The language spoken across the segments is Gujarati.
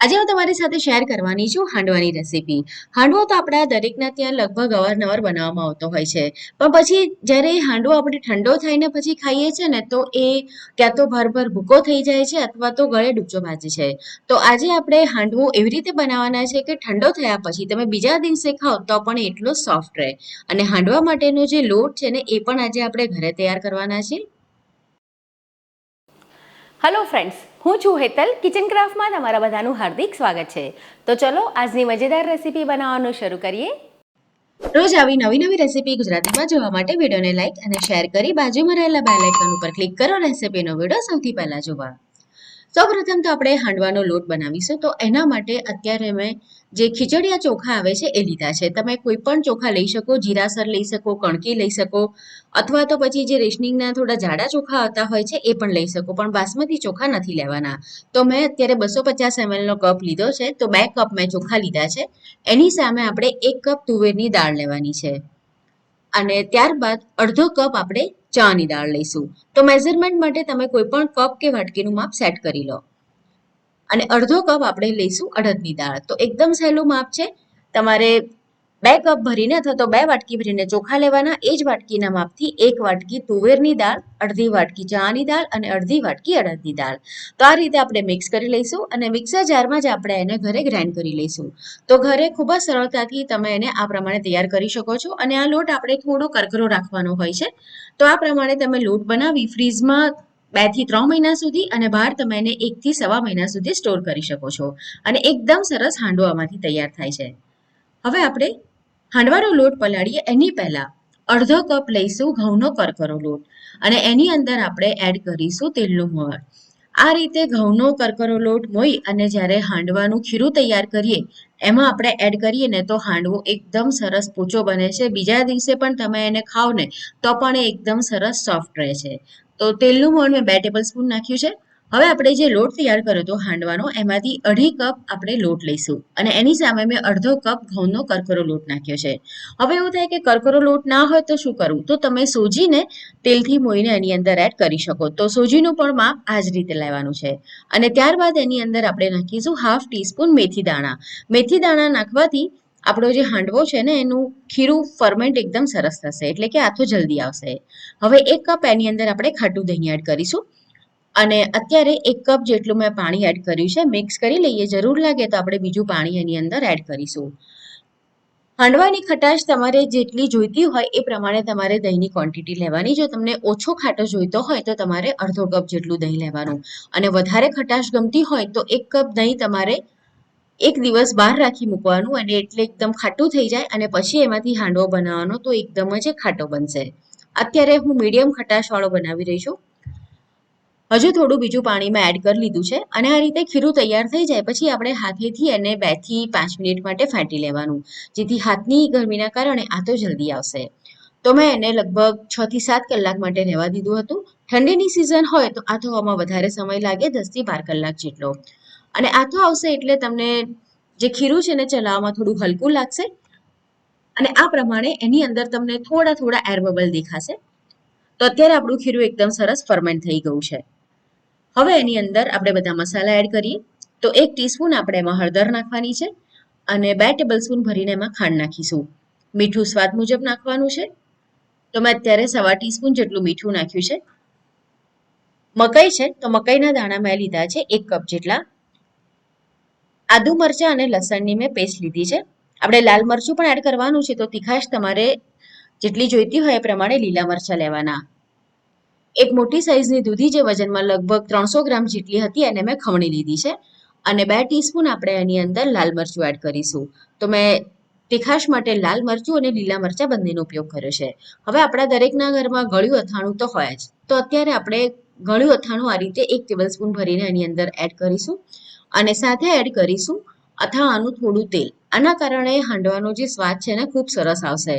આજે હું તમારી સાથે શેર કરવાની છું હાંડવાની રેસીપી હાંડવો તો આપણા દરેકના ત્યાં લગભગ અવારનવાર બનાવવામાં આવતો હોય છે. પણ પછી જ્યારે એ હાંડવો આપણે ઠંડો થઈને પછી ખાઈએ છીએ ને, તો એ ક્યાં તો ભરભર ભૂકો થઈ જાય છે અથવા તો ગળે ડૂબચો ભાજે છે. તો આજે આપણે હાંડવો એવી રીતે બનાવવાના છે કે ઠંડો થયા પછી તમે બીજા દિવસે ખાઓ તો પણ એટલો સોફ્ટ રહે. અને હાંડવા માટેનો જે લોટ છે ને, એ પણ આજે આપણે ઘરે તૈયાર કરવાના છે હલો ફ્રેન્ડ્સ હું છું હેતલ. કિચન ક્રાફ્ટમાં તમારા બધાનું હાર્દિક સ્વાગત છે. તો ચલો, આજની મજેદાર રેસીપી બનાવવાનું શરૂ કરીએ. રોજ આવી નવી નવી રેસીપી ગુજરાતીમાં જોવા માટે વિડીયોને લાઇક અને શેર કરી બાજુમાં રહેલા બેલ આઇકન ઉપર ક્લિક કરો રેસીપીનો વીડિયો સૌથી પહેલા જોવા. સૌપ્રથમ તો આપણે હાંડવાનો લોટ બનાવીશું. તો એના માટે અત્યારે મેં જે ખીચડિયા ચોખા આવે છે એ લીધા છે. તમે કોઈ પણ ચોખા લઈ શકો, જીરાસર લઈ શકો, કણકી લઈ શકો, અથવા તો પછી જે રેશનિંગના થોડા જાડા ચોખા આવતા હોય છે એ પણ લઈ શકો. પણ બાસમતી ચોખા નથી લેવાના. તો મેં અત્યારે બસો પચાસ એમએલનો કપ લીધો છે. તો બે કપ મેં ચોખા લીધા છે. એની સામે આપણે એક કપ તુવેરની દાળ લેવાની છે. અને ત્યારબાદ અડધો કપ આપણે ચાની દાળ લઈશું. તો મેઝરમેન્ટ માટે તમે કોઈ પણ કપ કે વાટકીનું માપ સેટ કરી લો. અને અડધો કપ આપણે લઈશું અડદની દાળ. તો એકદમ સહેલું માપ છે. તમારે બે કપ ભરીને અથવા તો બે વાટકી ભરીને ચોખા લેવાના. એ જ વાટકીના માપથી એક વાટકી તુવેરની દાળ, અડધી વાટકી ચાની દાળ અને અડધી વાટકી અડદની દાળ. તો આ રીતે આપણે મિક્સ કરી લઈશું અને મિક્સર જારમાં જ આપણે એને ઘરે ગ્રાઇન્ડ કરી લઈશું. તો ઘરે ખૂબ જ સરળતાથી તમે એને આ પ્રમાણે તૈયાર કરી શકો છો અને આ લોટ આપણે થોડો કરકરો રાખવાનો હોય છે. તો આ પ્રમાણે તમે લોટ બનાવી ફ્રીઝમાં બેથી ત્રણ મહિના સુધી અને બહાર તમે એને એક થી સવા મહિના સુધી સ્ટોર કરી શકો છો. અને એકદમ સરસ હાંડવામાંથી તૈયાર થાય છે. હવે આપણે હાંડવાનો લોટ પલાળીએ એની પહેલા અડધો કપ લઈશું ઘઉંનો કરકરો લોટ અને એની અંદર આપણે એડ કરીશું તેલનું મોણ આ રીતે ઘઉંનો કરકરો લોટ મોઈ અને જ્યારે હાંડવાનું ખીરું તૈયાર કરીએ, એમાં આપણે એડ કરીએ ને તો હાંડવો એકદમ સરસ પોચો બને છે. બીજા દિવસે પણ તમે એને ખાઓ ને તો પણ એ એકદમ સરસ સોફ્ટ રહે છે. તો તેલનું મોણ મેં બે ટેબલ સ્પૂન નાખ્યું છે. હવે આપણે જે લોટ તૈયાર કર્યો હતો હાંડવાનો, એમાંથી અઢી કપ આપણે લોટ લઈશું અને એની સામે મેં અડધો કપ ઘઉંનો કરકરો લોટ નાખ્યો છે. હવે એવું થાય કે કરકરો લોટ ના હોય તો શું કરવું? તો તમે સોજીને તેલથી મોઈને એની અંદર એડ કરી શકો. તો સોજીનું પણ માપ આ જ રીતે લેવાનું છે. અને ત્યારબાદ એની અંદર આપણે નાખીશું હાફ ટીસ્પૂન મેથી દાણા. મેથી દાણા નાખવાથી આપણો જે હાંડવો છે ને, એનું ખીરું ફર્મેન્ટ એકદમ સરસ થશે, એટલે કે આથો જલ્દી આવશે. હવે એક કપ એની અંદર આપણે ખાટું દહીં એડ કરીશું. અને અત્યારે એક કપ જેટલું મેં પાણી એડ કર્યું છે મિક્સ કરી લઈએ, જરૂર લાગે તો આપણે બીજું પાણી એની અંદર એડ કરીશું. હાંડવાની ખટાશ તમારે જેટલી જોઈતી હોય એ પ્રમાણે તમારે દહીંની ક્વોન્ટિટી લેવાની. જો તમને ઓછો ખાટો જોઈતો હોય તો તમારે અડધો કપ જેટલું દહીં લેવાનું. અને વધારે ખટાશ ગમતી હોય તો એક કપ દહીં તમારે એક દિવસ બહાર રાખી મૂકવાનું અને એટલે એકદમ ખાટું થઈ જાય અને પછી એમાંથી હાંડવો બનાવવાનો તો એકદમ જ ખાટો બનશે. અત્યારે હું મીડિયમ ખટાશવાળો બનાવી રહી છું. હજુ થોડું બીજું પાણીમાં એડ કરી લીધું છે અને આ રીતે ખીરું તૈયાર થઈ જાય પછી આપણે હાથેથી એને બેથી પાંચ મિનિટ માટે ફેંટી લેવાનું, જેથી હાથની ગરમીના કારણે આ તો જલ્દી આવશે. તો મેં એને લગભગ છ થી સાત કલાક માટે રહેવા દીધું હતું. ઠંડીની સિઝન હોય તો આ થવામાં વધારે સમય લાગે દસથી બાર કલાક જેટલો. અને આથો આવશે એટલે તમને જે ખીરું છે એને ચલાવવામાં થોડું હલકું લાગશે. અને આ પ્રમાણે એની અંદર તમને થોડા થોડા એર બબલ દેખાશે. તો અત્યારે આપણું ખીરું એકદમ સરસ ફર્મેન્ટ થઈ ગયું છે. હવે એની અંદર આપણે બધા મસાલા એડ કરીએ. તો એક ટીસ્પૂન આપણે એમાં હળદર નાખવાની છે અને બે ટેબલ સ્પૂન ભરીને એમાં ખાંડ નાખીશું. મીઠું સ્વાદ મુજબ નાખવાનું છે. તો મેં અત્યારે સવા ટીસ્પૂન જેટલું મીઠું નાખ્યું છે. મકાઈ છે તો મકાઈના દાણા મેં લીધા છે એક કપ જેટલા. આદુ મરચાં અને લસણની મેં પેસ્ટ લીધી છે. આપણે લાલ મરચું પણ એડ કરવાનું છે તો તીખાશ તમારે જેટલી જોઈતી હોય એ પ્રમાણે લીલા મરચાં લેવાના. એક મોટી સાઈઝની દૂધી જે વજનમાં લગભગ ત્રણસો ગ્રામ જેટલી હતી એને મેં ખમણી લીધી છે. અને બે ટીસ્પૂન આપણે એની અંદર લાલ મરચું એડ કરીશું. તો મેં તીખાશ માટે લાલ મરચું અને લીલા મરચાં બંનેનો ઉપયોગ કર્યો છે. હવે આપણા દરેકના ઘરમાં ગળ્યું અથાણું તો હોય જ. તો અત્યારે આપણે ગળ્યું અથાણું આ રીતે એક ટેબલ સ્પૂન ભરીને એની અંદર એડ કરીશું. અને સાથે એડ કરીશું અથાણાનું થોડું તેલ. આના કારણે હાંડવાનો જે સ્વાદ છે ને ખૂબ સરસ આવશે.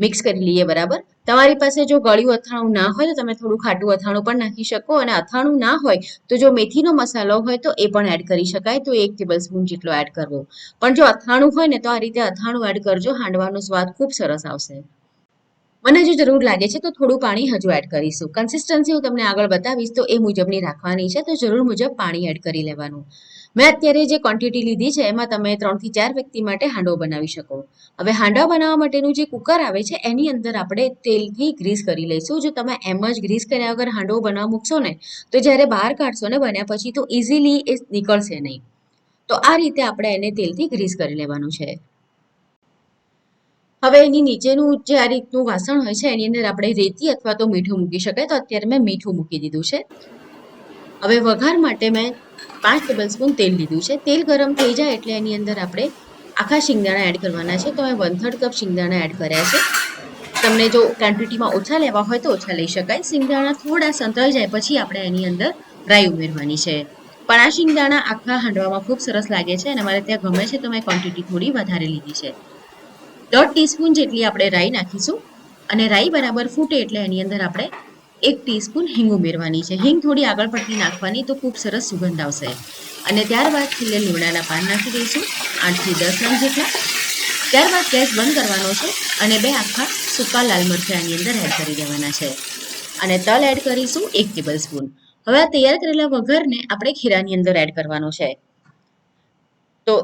મિક્સ કરી લઈએ બરાબર? તમારી પાસે જો ગળ્યું અથાણું ના હોય તો તમે થોડું ખાટું અથાણું પણ નાખી શકો અને અથાણું ના હોય તો જો મેથીનો મસાલો હોય તો એ પણ એડ કરી શકાય. તો એક ટેબલ સ્પૂન જેટલો એડ કરવો. પણ જો અથાણું હોય ને તો આ રીતે અથાણું એડ કરજો. હાંડવાનો સ્વાદ ખૂબ સરસ આવશે. મને જો જરૂર લાગે છે તો થોડું પાણી હજુ એડ કરીશું. કન્સિસ્ટન્સી હું તમને આગળ બતાવીશ તો એ મુજબની રાખવાની છે. તો જરૂર મુજબ પાણી એડ કરી લેવાનું. મેં અત્યારે જે ક્વોન્ટિટી લીધી છે, એમાં તમે ત્રણથી ચાર વ્યક્તિ માટે હાંડવો બનાવી શકો. હવે હાંડવા બનાવવા માટેનું જે કુકર આવે છે, એની અંદર આપણે તેલથી ગ્રીસ કરી લઈશું. જો તમે એમ જ ગ્રીસ કર્યા વગર હાંડવો બનાવવા મૂકશો ને, તો જ્યારે બહાર કાઢશો ને બન્યા પછી તો ઇઝીલી એ નીકળશે નહીં. તો આ રીતે આપણે એને તેલથી ગ્રીસ કરી લેવાનું છે. હવે એની નીચેનું જે આ રીતનું વાસણ હોય છે, એની અંદર આપણે રેતી અથવા તો મીઠું મૂકી શકાય. તો અત્યારે મેં મીઠું મૂકી દીધું છે. હવે વઘાર માટે મેં પાંચ ટેબલ સ્પૂન તેલ લીધું છે. તેલ ગરમ થઈ જાય એટલે એની અંદર આપણે આખા શિંગદાણા એડ કરવાના છે. તો મેં વન થર્ડ કપ શિંગદાણા એડ કર્યા છે. તમને જો ક્વોન્ટિટીમાં ઓછા લેવા હોય તો ઓછા લઈ શકાય. શિંગદાણા થોડા સંતળાઈ જાય પછી આપણે એની અંદર રાઈ ઉમેરવાની છે. પણ આ શિંગદાણા આખા હાંડવામાં ખૂબ સરસ લાગે છે અને મારે ત્યાં ગમે છે તો મેં ક્વોન્ટિટી થોડી વધારે લીધી છે. દોઢ ટીસ્પૂન જેટલી આપણે રાઈ નાખીશું. અને રાઈ બરાબર ફૂટે એટલે એની અંદર આપણે એક ટીસ્પૂન હિંગ ઉમેરવાની છે. હિંગ થોડી આગળ પડતી નાખવાની તો ખૂબ સરસ સુગંધ આવશે. અને ત્યારબાદ છેલ્લે લીમડાના પાન નાખી દઈશું, આઠથી દસ નંગ જેટલા. ત્યારબાદ ગેસ બંધ કરવાનો છે અને બે આખા સૂકા લાલ મરચાં આની અંદર એડ કરી દેવાના છે. અને તલ એડ કરીશું એક ટેબલ સ્પૂન હવે આ તૈયાર કરેલા વઘારને આપણે ખીરાની અંદર એડ કરવાનો છે. તો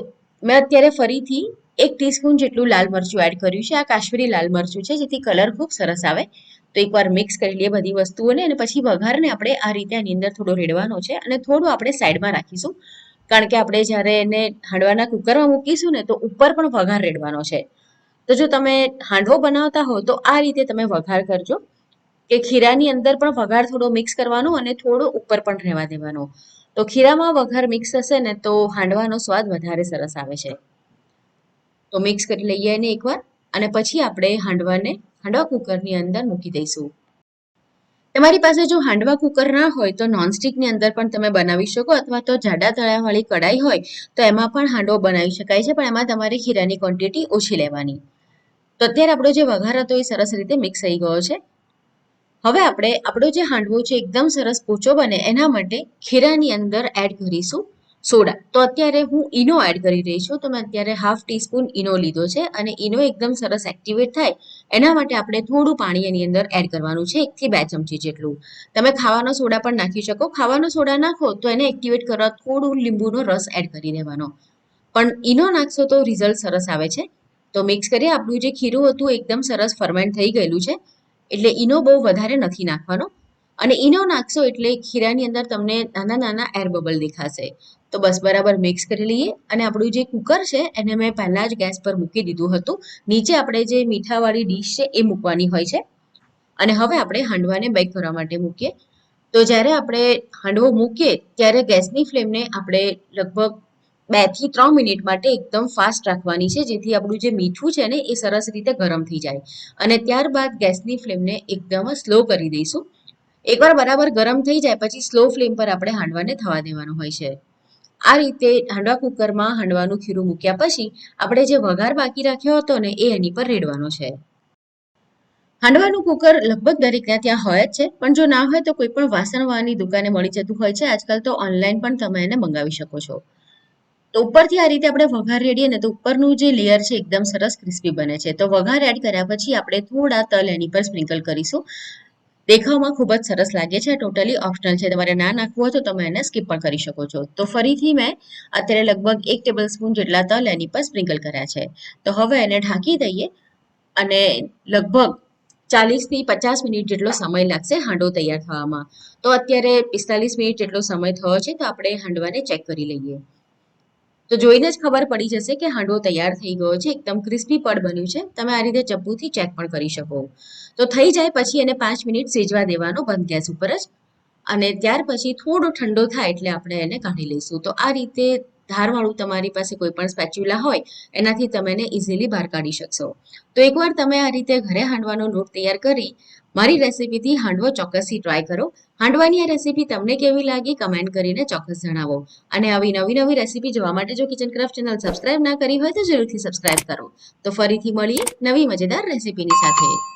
મેં અત્યારે ફરીથી એક ટીસ્પૂન જેટલું લાલ મરચું એડ કર્યું છે. આ કાશ્મીરી લાલ મરચું છે, જેથી કલર ખૂબ સરસ આવે. તો એકવાર મિક્સ કરી લઈએ બધી વસ્તુઓને અને પછી વઘારને આપણે આ રીતે આની અંદર થોડો રેડવાનો છે અને થોડું આપણે સાઈડમાં રાખીશું. કારણ કે આપણે જ્યારે એને હાંડવાના કુકરમાં મૂકીશું ને તો ઉપર પણ વઘાર રેડવાનો છે. તો જો તમે હાંડવો બનાવતા હો તો આ રીતે તમે વઘાર કરજો. કે ખીરાની અંદર પણ વઘાર થોડો મિક્સ કરવાનો અને થોડો ઉપર પણ રહેવા દેવાનો. તો ખીરામાં વઘાર મિક્સ થશે ને તો હાંડવાનો સ્વાદ વધારે સરસ આવે છે. તો મિક્સ કરી લઈએ એને એકવાર અને પછી આપણે હાંડવાને હાંડવા કુકરની અંદર મૂકી દઈશું. તમારી પાસે જો હાંડવા કુકર ના હોય તો નોનસ્ટિકની અંદર પણ તમે બનાવી શકો અથવા તો જાડા તળાવાળી કડાઈ હોય તો એમાં પણ હાંડવો બનાવી શકાય છે, પણ એમાં તમારે ખીરાની ક્વોન્ટિટી ઓછી લેવાની. તો અત્યારે આપણો જે વઘાર હતો એ સરસ રીતે મિક્સ થઈ ગયો છે. હવે આપણે આપણો જે હાંડવો છે, એકદમ સરસ પોચો બને એના માટે ખીરાની અંદર એડ કરીશું. સોડા. તો અત્યારે હું ઈનો એડ કરી રહી છું. તો મેં અત્યારે હાફ ટીસ્પૂન ઈનો લીધો છે અને ઈનો એકદમ સરસ એક્ટિવેટ થાય. એના માટે આપણે થોડું પાણી એની અંદર એડ કરવાનું છે. એકથી બે ચમચી જેટલું. તમે ખાવાનો સોડા પણ નાખી શકો. ખાવાનો સોડા નાખો તો એને એક્ટિવેટ કરવા થોડું લીંબુનો રસ એડ કરી દેવાનો. પણ ઈનો નાખશો તો રિઝલ્ટ સરસ આવે છે. તો મિક્સ કરીએ. આપણું જે ખીરું હતું, એકદમ સરસ ફર્મેન્ટ થઈ ગયેલું છે. એટલે ઈનો બહુ વધારે નથી નાખવાનો. અને ઈનો નાખશો એટલે ખીરાની અંદર તમને નાના નાના એર બબલ દેખાશે. તો બસ બરાબર મિક્સ કરી લઈએ અને આપણું જે કુકર છે એને મેં પહેલાં જ ગેસ પર મૂકી દીધું હતું. નીચે આપણે જે મીઠાવાળી ડીશ છે એ મૂકવાની હોય છે. અને હવે આપણે હાંડવાને બેક કરવા માટે મૂકીએ. તો જ્યારે આપણે હાંડવો મૂકીએ ત્યારે ગેસની ફ્લેમને આપણે લગભગ બેથી ત્રણ મિનિટ માટે એકદમ ફાસ્ટ રાખવાની છે, જેથી આપણું જે મીઠું છે ને એ સરસ રીતે ગરમ થઈ જાય. અને ત્યારબાદ ગેસની ફ્લેમને એકદમ સ્લો કરી દઈશું. એકવાર બરાબર ગરમ થઈ જાય, પછી સ્લો ફ્લેમ પર આપણે હાંડવાને થવા દેવાનું હોય છે. આ રીતે હાંડવા કુકરમાં હાંડવાનું ખીરું મૂક્યા પછી આપણે જે વઘાર બાકી રાખ્યો હતો ને એ એની પર રેડવાનો છે. હાંડવાનું કુકર લગભગ દરેકના ત્યાં હોય જ છે, પણ જો ના હોય તો કોઈ પણ વાસણવાની દુકાને મળી જતું હોય છે. આજકાલ તો ઓનલાઈન પણ તમે એને મંગાવી શકો છો. તો ઉપરથી આ રીતે આપણે વઘાર રેડીએ ને તો ઉપરનું જે લેયર છે, એકદમ સરસ ક્રિસ્પી બને છે. તો વઘાર એડ કર્યા પછી આપણે થોડા તલ એની પર સ્પ્રિંકલ કરીશું. દેખાવમાં ખૂબ જ સરસ લાગે છે ટોટલી ઓપ્શનલ છે. તમારે ના નાખવું હોય તો તમે એને સ્કીપ પણ કરી શકો છો. તો ફરીથી મેં અત્યારે લગભગ એક ટેબલ સ્પૂન જેટલા તલ એની પર સ્પ્રિંકલ કર્યા છે. તો હવે એને ઢાંકી દઈએ અને લગભગ ચાલીસથી પચાસ મિનિટ જેટલો સમય લાગશે હાંડો તૈયાર થવામાં. તો અત્યારે પિસ્તાલીસ મિનિટ જેટલો સમય થયો છે, તો આપણે હાંડવાને ચેક કરી લઈએ. તો જોઈને જ ખબર પડી જશે કે હાંડવો તૈયાર થઈ ગયો છે, એકદમ ક્રિસ્પી પડ બન્યું છે. તમે આ રીતે ચપ્પુથી ચેક પણ કરી શકો. તો થઈ જાય પછી એને પાંચ મિનિટ સેજવા દેવાનો બંધ ગેસ ઉપર જ. અને ત્યાર પછી થોડો ઠંડો થાય એટલે આપણે એને કાઢી લઈશું. તો આ રીતે ધારવાળું તમારી પાસે કોઈ પણ સ્પેચ્યુલા હોય, એનાથી તમે ઇઝીલી બહાર કાઢી શકશો. તો એકવાર તમે આ રીતે ઘરે હાંડવાનો લોટ તૈયાર કરી, મારી રેસીપીથી હાંડવો ચોક્કસથી ટ્રાય કરો. હાંડવાની આ રેસીપી તમને કેવી લાગી કમેન્ટ કરીને ચોક્કસ જણાવો. અને આવી નવી નવી રેસીપી જોવા માટે જો કિચન ક્રાફ્ટ ચેનલ સબસ્ક્રાઇબ ના કરી હોય તો જરૂરથી સબસ્ક્રાઇબ કરો. તો ફરીથી મળીએ નવી મજેદાર રેસીપીની સાથે.